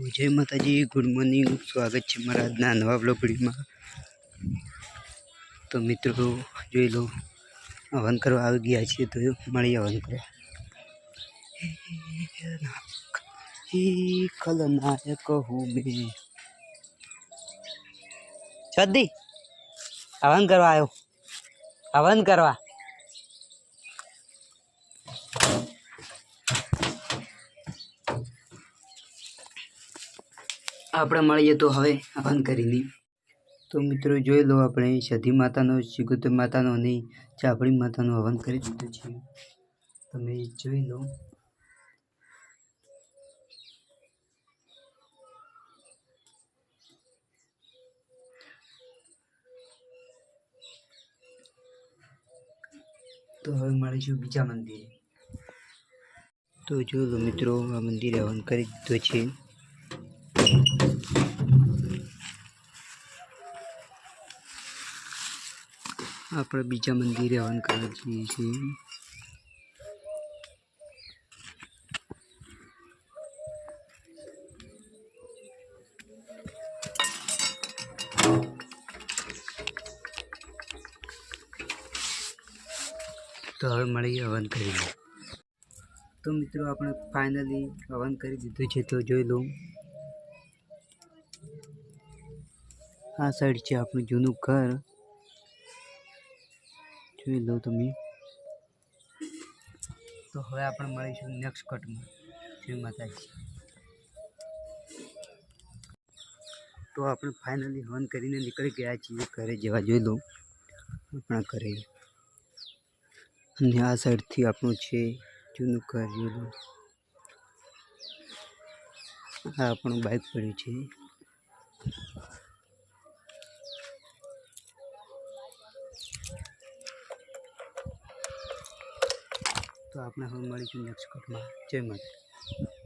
જય માતાજી, good morning. સ્વાગત છે મારા આજના નવા બ્લોગ તો મિત્રો, જોઈ લો, હવન કરવા આવી ગયા છીએ તો મળી હવન કરવા. ખલનાયક હું મેં. સદી હવન કરવા આવ્યો. હવન કરવા. આપણે મળીએ તો હવે હવન કરીને. તો મિત્રો, જોઈ લો આપણે સધી માતાનો શ્રીગુત માતાનો અને ચાપડી માતાનો હવન કરી દીધું છે. તમે જોઈ લો. તો હવે મળીશું બીજા મંદિરે. તો લો મિત્રો, આ મંદિરે હવન કરી દીધો છે. આપણે બીજા મંદિરે હવન કરવા જઈએ છીએ. તો હવે મળી હવન કરી લો તો મિત્રો, આપણે ફાઇનલી હવન કરી દીધું છે, તો જોઈ લઉં. આ સાઈડ છે આપણું જૂનું ઘર. જોઈ લો તમે. તો હવે આપણે મળીશું નેક્સ્ટ કટમાં જય માતાજી. તો આપણે ફાઇનલી હવન કરીને નીકળી ગયા છીએ ઘરે જવા, જોઈ લો. આપણા ઘરે. અને આ સાઈડથી આપણું છે જૂનું ઘર, જોઈ લો. આ આપણું બાઇક પડ્યું છે. તો આપણે હવે મળીશું નેક્સ્ટ કટમાં જય માતા